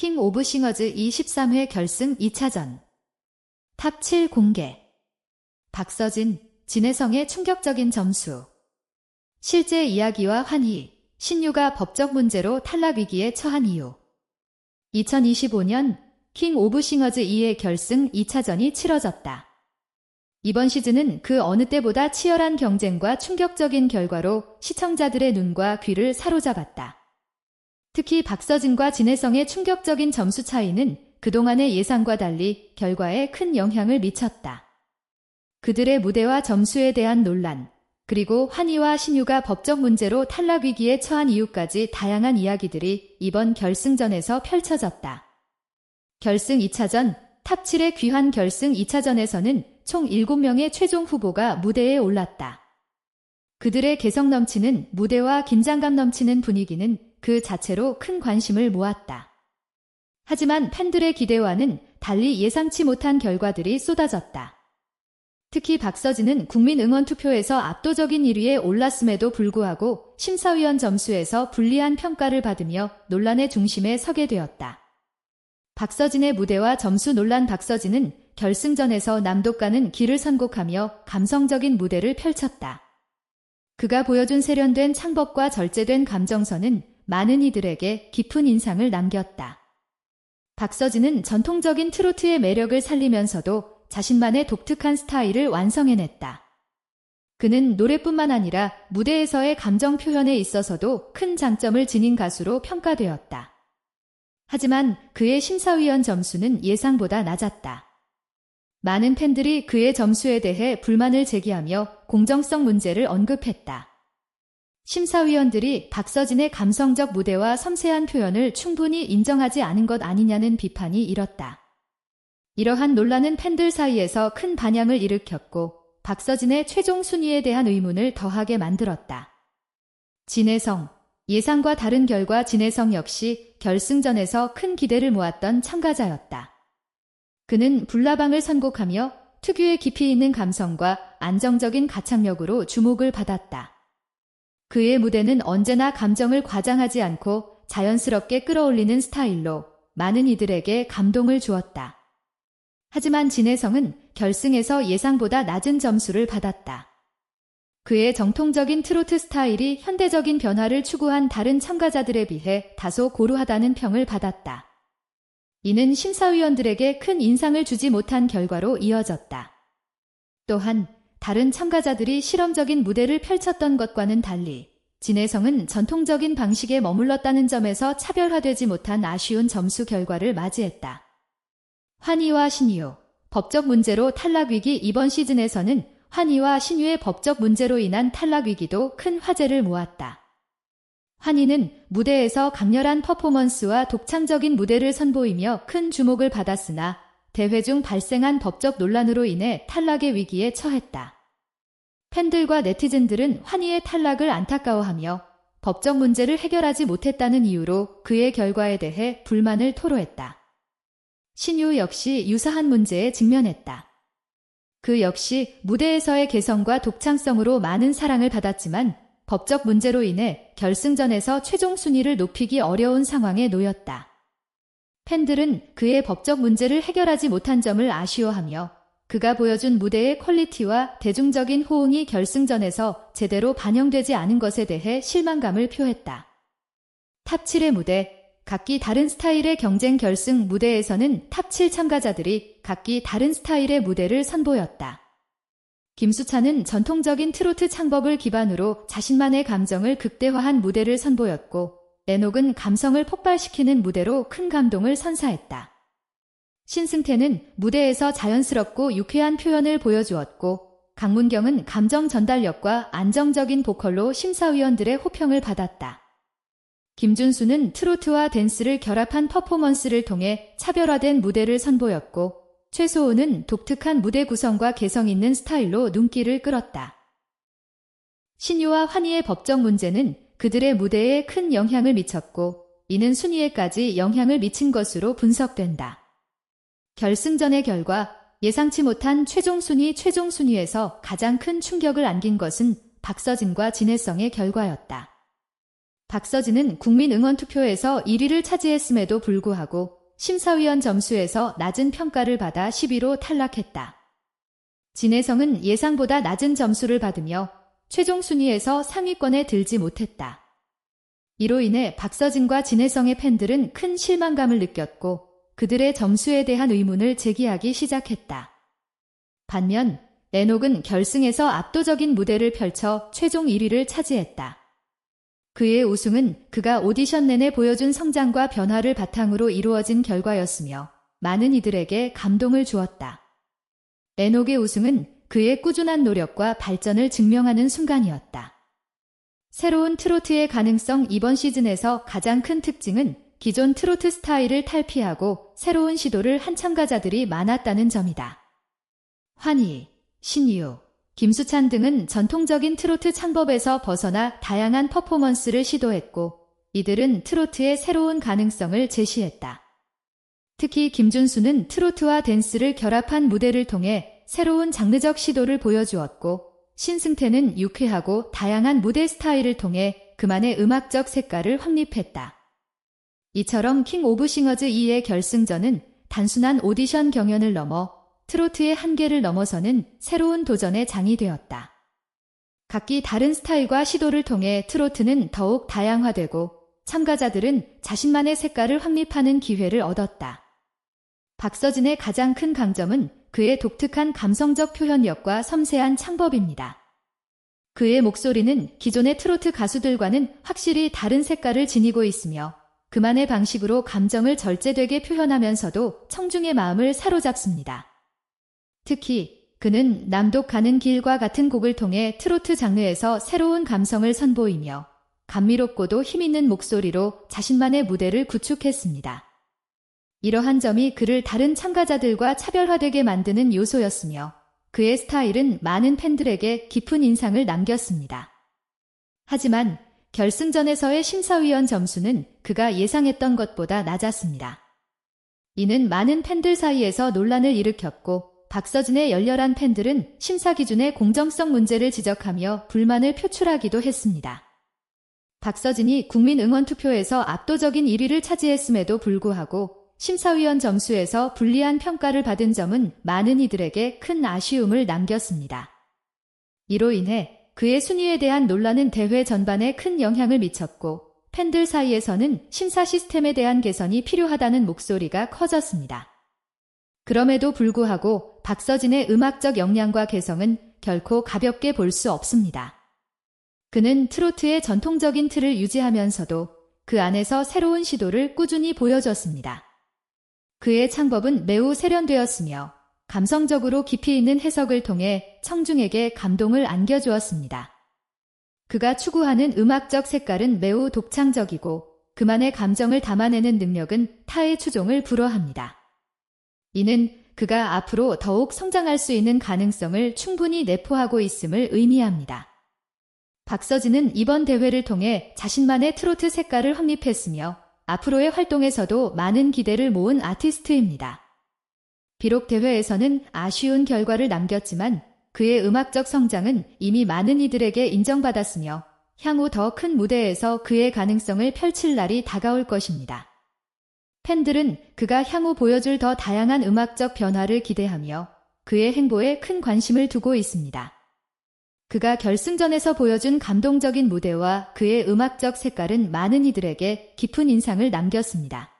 킹 오브 싱어즈 23회 결승 2차전 탑 7 공개 박서진, 진혜성의 충격적인 점수 실제 이야기와 환희, 신유가 법적 문제로 탈락 위기에 처한 이유 2025년 킹 오브 싱어즈 2의 결승 2차전이 치러졌다. 이번 시즌은 그 어느 때보다 치열한 경쟁과 충격적인 결과로 시청자들의 눈과 귀를 사로잡았다. 특히 박서진과 진혜성의 충격적인 점수 차이는 그동안의 예상과 달리 결과에 큰 영향을 미쳤다. 그들의 무대와 점수에 대한 논란, 그리고 환희와 신유가 법적 문제로 탈락 위기에 처한 이유까지 다양한 이야기들이 이번 결승전에서 펼쳐졌다. 결승 2차전, 탑 7의 귀한 결승 2차전에서는 총 7명의 최종 후보가 무대에 올랐다. 그들의 개성 넘치는 무대와 긴장감 넘치는 분위기는 그 자체로 큰 관심을 모았다. 하지만 팬들의 기대와는 달리 예상치 못한 결과들이 쏟아졌다. 특히 박서진은 국민 응원 투표에서 압도적인 1위에 올랐음에도 불구하고 심사위원 점수에서 불리한 평가를 받으며 논란의 중심에 서게 되었다. 박서진의 무대와 점수 논란 박서진은 결승전에서 남독가는 길을 선곡하며 감성적인 무대를 펼쳤다. 그가 보여준 세련된 창법과 절제된 감정선은 많은 이들에게 깊은 인상을 남겼다. 박서진은 전통적인 트로트의 매력을 살리면서도 자신만의 독특한 스타일을 완성해냈다. 그는 노래뿐만 아니라 무대에서의 감정 표현에 있어서도 큰 장점을 지닌 가수로 평가되었다. 하지만 그의 심사위원 점수는 예상보다 낮았다. 많은 팬들이 그의 점수에 대해 불만을 제기하며 공정성 문제를 언급했다. 심사위원들이 박서진의 감성적 무대와 섬세한 표현을 충분히 인정하지 않은 것 아니냐는 비판이 일었다. 이러한 논란은 팬들 사이에서 큰 반향을 일으켰고 박서진의 최종 순위에 대한 의문을 더하게 만들었다. 진혜성, 예상과 다른 결과 진혜성 역시 결승전에서 큰 기대를 모았던 참가자였다. 그는 불나방을 선곡하며 특유의 깊이 있는 감성과 안정적인 가창력으로 주목을 받았다. 그의 무대는 언제나 감정을 과장하지 않고 자연스럽게 끌어올리는 스타일로 많은 이들에게 감동을 주었다. 하지만 진혜성은 결승에서 예상보다 낮은 점수를 받았다. 그의 정통적인 트로트 스타일이 현대적인 변화를 추구한 다른 참가자들에 비해 다소 고루하다는 평을 받았다. 이는 심사위원들에게 큰 인상을 주지 못한 결과로 이어졌다. 또한 다른 참가자들이 실험적인 무대를 펼쳤던 것과는 달리 진혜성은 전통적인 방식에 머물렀다는 점에서 차별화되지 못한 아쉬운 점수 결과를 맞이했다. 환희와 신유, 법적 문제로 탈락 위기 이번 시즌에서는 환희와 신유의 법적 문제로 인한 탈락 위기도 큰 화제를 모았다. 환희는 무대에서 강렬한 퍼포먼스와 독창적인 무대를 선보이며 큰 주목을 받았으나 대회 중 발생한 법적 논란으로 인해 탈락의 위기에 처했다. 팬들과 네티즌들은 환희의 탈락을 안타까워하며 법적 문제를 해결하지 못했다는 이유로 그의 결과에 대해 불만을 토로했다. 신유 역시 유사한 문제에 직면했다. 그 역시 무대에서의 개성과 독창성으로 많은 사랑을 받았지만 법적 문제로 인해 결승전에서 최종 순위를 높이기 어려운 상황에 놓였다. 팬들은 그의 법적 문제를 해결하지 못한 점을 아쉬워하며 그가 보여준 무대의 퀄리티와 대중적인 호응이 결승전에서 제대로 반영되지 않은 것에 대해 실망감을 표했다. 탑 7의 무대, 각기 다른 스타일의 경쟁 결승 무대에서는 탑7 참가자들이 각기 다른 스타일의 무대를 선보였다. 김수찬은 전통적인 트로트 창법을 기반으로 자신만의 감정을 극대화한 무대를 선보였고, 레녹은 감성을 폭발시키는 무대로 큰 감동을 선사했다. 신승태는 무대에서 자연스럽고 유쾌한 표현을 보여주었고, 강문경은 감정 전달력과 안정적인 보컬로 심사위원들의 호평을 받았다. 김준수는 트로트와 댄스를 결합한 퍼포먼스를 통해 차별화된 무대를 선보였고, 최소호는 독특한 무대 구성과 개성 있는 스타일로 눈길을 끌었다. 신유와 환희의 법적 문제는 그들의 무대에 큰 영향을 미쳤고 이는 순위에까지 영향을 미친 것으로 분석된다. 결승전의 결과 예상치 못한 최종 순위 최종 순위에서 가장 큰 충격을 안긴 것은 박서진과 진혜성의 결과였다. 박서진은 국민 응원 투표에서 1위를 차지했음에도 불구하고 심사위원 점수에서 낮은 평가를 받아 10위로 탈락했다. 진혜성은 예상보다 낮은 점수를 받으며 최종 순위에서 상위권에 들지 못했다. 이로 인해 박서진과 진혜성의 팬들은 큰 실망감을 느꼈고 그들의 점수에 대한 의문을 제기하기 시작했다. 반면 레녹은 결승에서 압도적인 무대를 펼쳐 최종 1위를 차지했다. 그의 우승은 그가 오디션 내내 보여준 성장과 변화를 바탕으로 이루어진 결과였으며 많은 이들에게 감동을 주었다. 레녹의 우승은 그의 꾸준한 노력과 발전을 증명하는 순간이었다. 새로운 트로트의 가능성 이번 시즌에서 가장 큰 특징은 기존 트로트 스타일을 탈피하고 새로운 시도를 한 참가자들이 많았다는 점이다. 환희, 신유, 김수찬 등은 전통적인 트로트 창법에서 벗어나 다양한 퍼포먼스를 시도했고 이들은 트로트의 새로운 가능성을 제시했다. 특히 김준수는 트로트와 댄스를 결합한 무대를 통해 새로운 장르적 시도를 보여주었고 신승태는 유쾌하고 다양한 무대 스타일을 통해 그만의 음악적 색깔을 확립했다. 이처럼 킹 오브 싱어즈 2의 결승전은 단순한 오디션 경연을 넘어 트로트의 한계를 넘어서는 새로운 도전의 장이 되었다. 각기 다른 스타일과 시도를 통해 트로트는 더욱 다양화되고 참가자들은 자신만의 색깔을 확립하는 기회를 얻었다. 박서진의 가장 큰 강점은 그의 독특한 감성적 표현력과 섬세한 창법입니다. 그의 목소리는 기존의 트로트 가수들과는 확실히 다른 색깔을 지니고 있으며 그만의 방식으로 감정을 절제되게 표현하면서도 청중의 마음을 사로잡습니다. 특히 그는 남독 가는 길과 같은 곡을 통해 트로트 장르에서 새로운 감성을 선보이며 감미롭고도 힘있는 목소리로 자신만의 무대를 구축했습니다. 이러한 점이 그를 다른 참가자들과 차별화되게 만드는 요소였으며 그의 스타일은 많은 팬들에게 깊은 인상을 남겼습니다. 하지만 결승전에서의 심사위원 점수는 그가 예상했던 것보다 낮았습니다. 이는 많은 팬들 사이에서 논란을 일으켰고 박서진의 열렬한 팬들은 심사 기준의 공정성 문제를 지적하며 불만을 표출하기도 했습니다. 박서진이 국민 응원 투표에서 압도적인 1위를 차지했음에도 불구하고 심사위원 점수에서 불리한 평가를 받은 점은 많은 이들에게 큰 아쉬움을 남겼습니다. 이로 인해 그의 순위에 대한 논란은 대회 전반에 큰 영향을 미쳤고 팬들 사이에서는 심사 시스템에 대한 개선이 필요하다는 목소리가 커졌습니다. 그럼에도 불구하고 박서진의 음악적 역량과 개성은 결코 가볍게 볼 수 없습니다. 그는 트로트의 전통적인 틀을 유지하면서도 그 안에서 새로운 시도를 꾸준히 보여줬습니다. 그의 창법은 매우 세련되었으며 감성적으로 깊이 있는 해석을 통해 청중에게 감동을 안겨주었습니다. 그가 추구하는 음악적 색깔은 매우 독창적이고 그만의 감정을 담아내는 능력은 타의 추종을 불허합니다. 이는 그가 앞으로 더욱 성장할 수 있는 가능성을 충분히 내포하고 있음을 의미합니다. 박서진은 이번 대회를 통해 자신만의 트로트 색깔을 확립했으며 앞으로의 활동에서도 많은 기대를 모은 아티스트입니다. 비록 대회에서는 아쉬운 결과를 남겼지만 그의 음악적 성장은 이미 많은 이들에게 인정받았으며 향후 더 큰 무대에서 그의 가능성을 펼칠 날이 다가올 것입니다. 팬들은 그가 향후 보여줄 더 다양한 음악적 변화를 기대하며 그의 행보에 큰 관심을 두고 있습니다. 그가 결승전에서 보여준 감동적인 무대와 그의 음악적 색깔은 많은 이들에게 깊은 인상을 남겼습니다.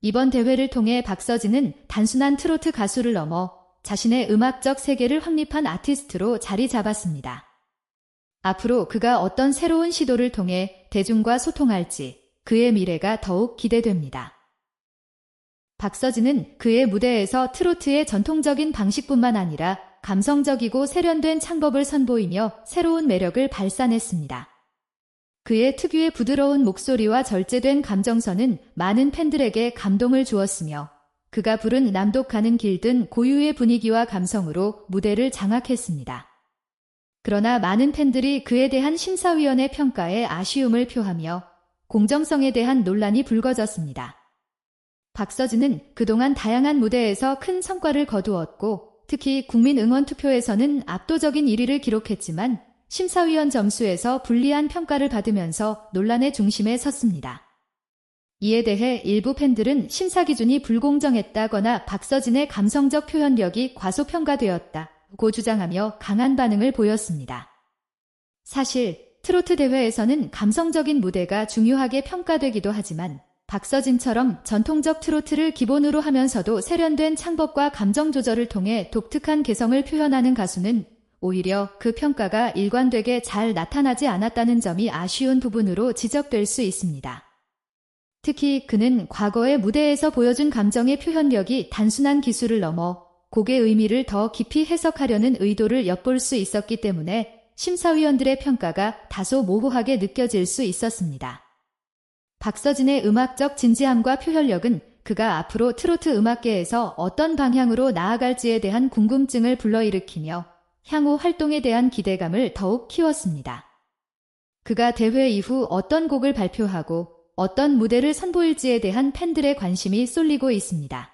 이번 대회를 통해 박서진은 단순한 트로트 가수를 넘어 자신의 음악적 세계를 확립한 아티스트로 자리 잡았습니다. 앞으로 그가 어떤 새로운 시도를 통해 대중과 소통할지 그의 미래가 더욱 기대됩니다. 박서진은 그의 무대에서 트로트의 전통적인 방식뿐만 아니라 감성적이고 세련된 창법을 선보이며 새로운 매력을 발산했습니다. 그의 특유의 부드러운 목소리와 절제된 감정선은 많은 팬들에게 감동을 주었으며 그가 부른 남독 가는 길 등 고유의 분위기와 감성으로 무대를 장악했습니다. 그러나 많은 팬들이 그에 대한 심사위원의 평가에 아쉬움을 표하며 공정성에 대한 논란이 불거졌습니다. 박서진은 그동안 다양한 무대에서 큰 성과를 거두었고 특히 국민 응원 투표에서는 압도적인 1위를 기록했지만 심사위원 점수에서 불리한 평가를 받으면서 논란의 중심에 섰습니다. 이에 대해 일부 팬들은 심사 기준이 불공정했다거나 박서진의 감성적 표현력이 과소평가되었다고 주장하며 강한 반응을 보였습니다. 사실 트로트 대회에서는 감성적인 무대가 중요하게 평가되기도 하지만 박서진처럼 전통적 트로트를 기본으로 하면서도 세련된 창법과 감정 조절을 통해 독특한 개성을 표현하는 가수는 오히려 그 평가가 일관되게 잘 나타나지 않았다는 점이 아쉬운 부분으로 지적될 수 있습니다. 특히 그는 과거의 무대에서 보여준 감정의 표현력이 단순한 기술을 넘어 곡의 의미를 더 깊이 해석하려는 의도를 엿볼 수 있었기 때문에 심사위원들의 평가가 다소 모호하게 느껴질 수 있었습니다. 박서진의 음악적 진지함과 표현력은 그가 앞으로 트로트 음악계에서 어떤 방향으로 나아갈지에 대한 궁금증을 불러일으키며 향후 활동에 대한 기대감을 더욱 키웠습니다. 그가 대회 이후 어떤 곡을 발표하고 어떤 무대를 선보일지에 대한 팬들의 관심이 쏠리고 있습니다.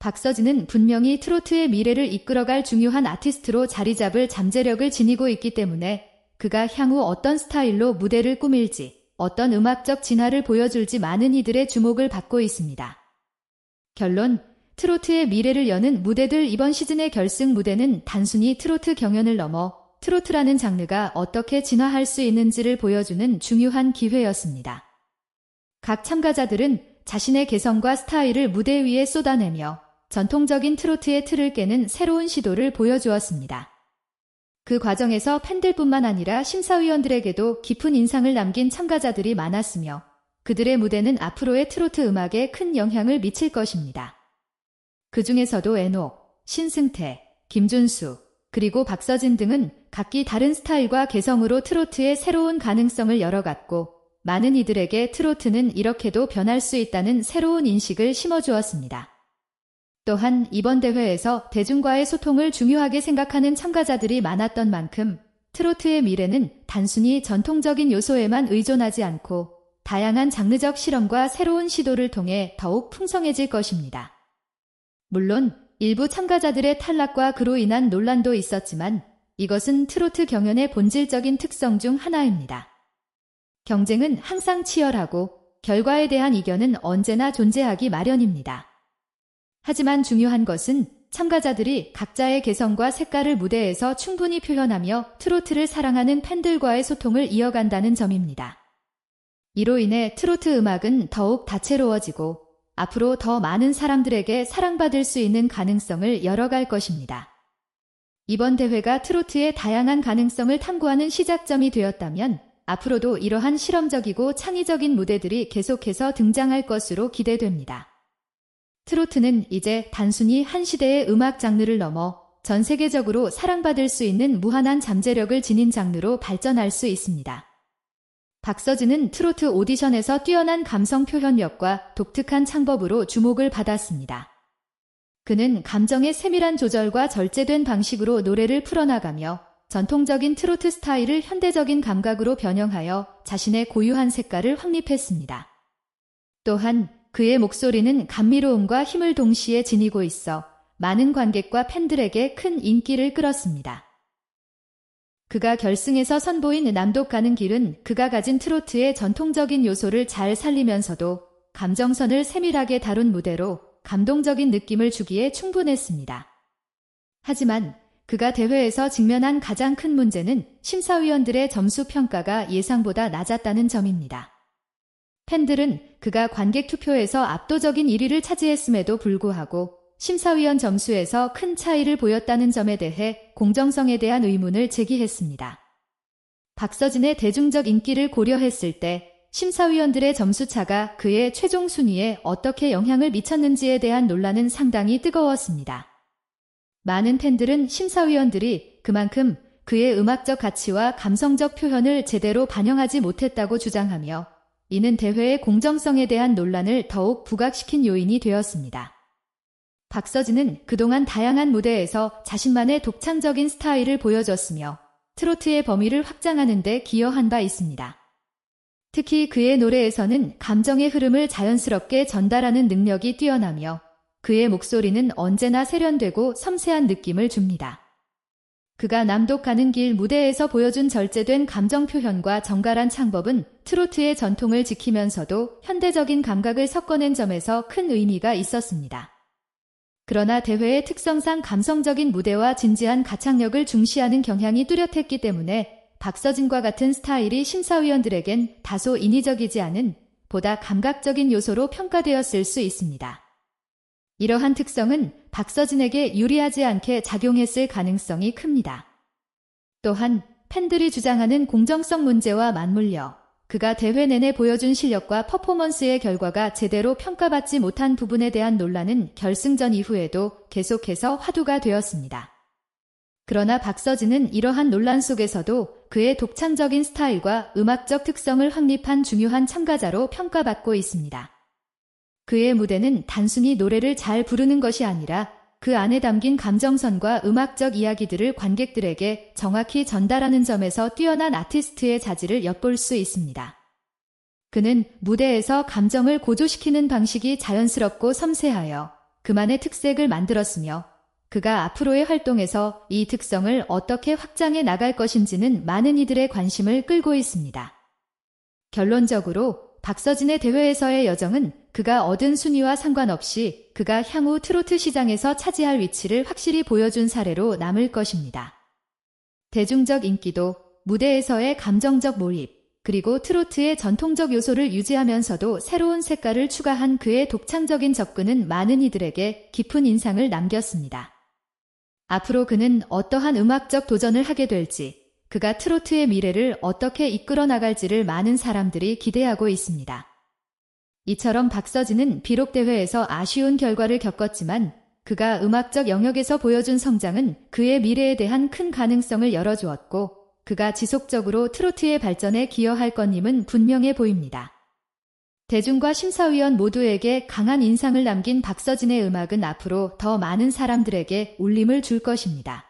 박서진은 분명히 트로트의 미래를 이끌어갈 중요한 아티스트로 자리 잡을 잠재력을 지니고 있기 때문에 그가 향후 어떤 스타일로 무대를 꾸밀지, 어떤 음악적 진화를 보여줄지 많은 이들의 주목을 받고 있습니다. 결론, 트로트의 미래를 여는 무대들 이번 시즌의 결승 무대는 단순히 트로트 경연을 넘어 트로트라는 장르가 어떻게 진화할 수 있는지를 보여주는 중요한 기회였습니다. 각 참가자들은 자신의 개성과 스타일을 무대 위에 쏟아내며 전통적인 트로트의 틀을 깨는 새로운 시도를 보여주었습니다. 그 과정에서 팬들뿐만 아니라 심사위원들에게도 깊은 인상을 남긴 참가자들이 많았으며 그들의 무대는 앞으로의 트로트 음악에 큰 영향을 미칠 것입니다. 그 중에서도 애녹, 신승태, 김준수, 그리고 박서진 등은 각기 다른 스타일과 개성으로 트로트의 새로운 가능성을 열어갔고 많은 이들에게 트로트는 이렇게도 변할 수 있다는 새로운 인식을 심어주었습니다. 또한 이번 대회에서 대중과의 소통을 중요하게 생각하는 참가자들이 많았던 만큼 트로트의 미래는 단순히 전통적인 요소에만 의존하지 않고 다양한 장르적 실험과 새로운 시도를 통해 더욱 풍성해질 것입니다. 물론 일부 참가자들의 탈락과 그로 인한 논란도 있었지만 이것은 트로트 경연의 본질적인 특성 중 하나입니다. 경쟁은 항상 치열하고 결과에 대한 이견은 언제나 존재하기 마련입니다. 하지만 중요한 것은 참가자들이 각자의 개성과 색깔을 무대에서 충분히 표현하며 트로트를 사랑하는 팬들과의 소통을 이어간다는 점입니다. 이로 인해 트로트 음악은 더욱 다채로워지고 앞으로 더 많은 사람들에게 사랑받을 수 있는 가능성을 열어갈 것입니다. 이번 대회가 트로트의 다양한 가능성을 탐구하는 시작점이 되었다면 앞으로도 이러한 실험적이고 창의적인 무대들이 계속해서 등장할 것으로 기대됩니다. 트로트는 이제 단순히 한 시대의 음악 장르를 넘어 전 세계적으로 사랑받을 수 있는 무한한 잠재력을 지닌 장르로 발전할 수 있습니다. 박서진은 트로트 오디션에서 뛰어난 감성 표현력과 독특한 창법으로 주목을 받았습니다. 그는 감정의 세밀한 조절과 절제된 방식으로 노래를 풀어나가며 전통적인 트로트 스타일을 현대적인 감각으로 변형하여 자신의 고유한 색깔을 확립했습니다. 또한 그의 목소리는 감미로움과 힘을 동시에 지니고 있어 많은 관객과 팬들에게 큰 인기를 끌었습니다. 그가 결승에서 선보인 남독 가는 길은 그가 가진 트로트의 전통적인 요소를 잘 살리면서도 감정선을 세밀하게 다룬 무대로 감동적인 느낌을 주기에 충분했습니다. 하지만 그가 대회에서 직면한 가장 큰 문제는 심사위원들의 점수 평가가 예상보다 낮았다는 점입니다. 팬들은 그가 관객 투표에서 압도적인 1위를 차지했음에도 불구하고 심사위원 점수에서 큰 차이를 보였다는 점에 대해 공정성에 대한 의문을 제기했습니다. 박서진의 대중적 인기를 고려했을 때 심사위원들의 점수차가 그의 최종 순위에 어떻게 영향을 미쳤는지에 대한 논란은 상당히 뜨거웠습니다. 많은 팬들은 심사위원들이 그만큼 그의 음악적 가치와 감성적 표현을 제대로 반영하지 못했다고 주장하며 이는 대회의 공정성에 대한 논란을 더욱 부각시킨 요인이 되었습니다. 박서진은 그동안 다양한 무대에서 자신만의 독창적인 스타일을 보여줬으며 트로트의 범위를 확장하는 데 기여한 바 있습니다. 특히 그의 노래에서는 감정의 흐름을 자연스럽게 전달하는 능력이 뛰어나며 그의 목소리는 언제나 세련되고 섬세한 느낌을 줍니다. 그가 남독하는 길 무대에서 보여준 절제된 감정 표현과 정갈한 창법은 트로트의 전통을 지키면서도 현대적인 감각을 섞어낸 점에서 큰 의미가 있었습니다. 그러나 대회의 특성상 감성적인 무대와 진지한 가창력을 중시하는 경향이 뚜렷했기 때문에 박서진과 같은 스타일이 심사위원들에겐 다소 인위적이지 않은 보다 감각적인 요소로 평가되었을 수 있습니다. 이러한 특성은 박서진에게 유리하지 않게 작용했을 가능성이 큽니다. 또한 팬들이 주장하는 공정성 문제와 맞물려 그가 대회 내내 보여준 실력과 퍼포먼스의 결과가 제대로 평가받지 못한 부분에 대한 논란은 결승전 이후에도 계속해서 화두가 되었습니다. 그러나 박서진은 이러한 논란 속에서도 그의 독창적인 스타일과 음악적 특성을 확립한 중요한 참가자로 평가받고 있습니다. 그의 무대는 단순히 노래를 잘 부르는 것이 아니라 그 안에 담긴 감정선과 음악적 이야기들을 관객들에게 정확히 전달하는 점에서 뛰어난 아티스트의 자질을 엿볼 수 있습니다. 그는 무대에서 감정을 고조시키는 방식이 자연스럽고 섬세하여 그만의 특색을 만들었으며 그가 앞으로의 활동에서 이 특성을 어떻게 확장해 나갈 것인지는 많은 이들의 관심을 끌고 있습니다. 결론적으로 박서진의 대회에서의 여정은 그가 얻은 순위와 상관없이 그가 향후 트로트 시장에서 차지할 위치를 확실히 보여준 사례로 남을 것입니다. 대중적 인기도, 무대에서의 감정적 몰입, 그리고 트로트의 전통적 요소를 유지하면서도 새로운 색깔을 추가한 그의 독창적인 접근은 많은 이들에게 깊은 인상을 남겼습니다. 앞으로 그는 어떠한 음악적 도전을 하게 될지, 그가 트로트의 미래를 어떻게 이끌어 나갈지를 많은 사람들이 기대하고 있습니다. 이처럼 박서진은 비록 대회에서 아쉬운 결과를 겪었지만 그가 음악적 영역에서 보여준 성장은 그의 미래에 대한 큰 가능성을 열어주었고 그가 지속적으로 트로트의 발전에 기여할 것임은 분명해 보입니다. 대중과 심사위원 모두에게 강한 인상을 남긴 박서진의 음악은 앞으로 더 많은 사람들에게 울림을 줄 것입니다.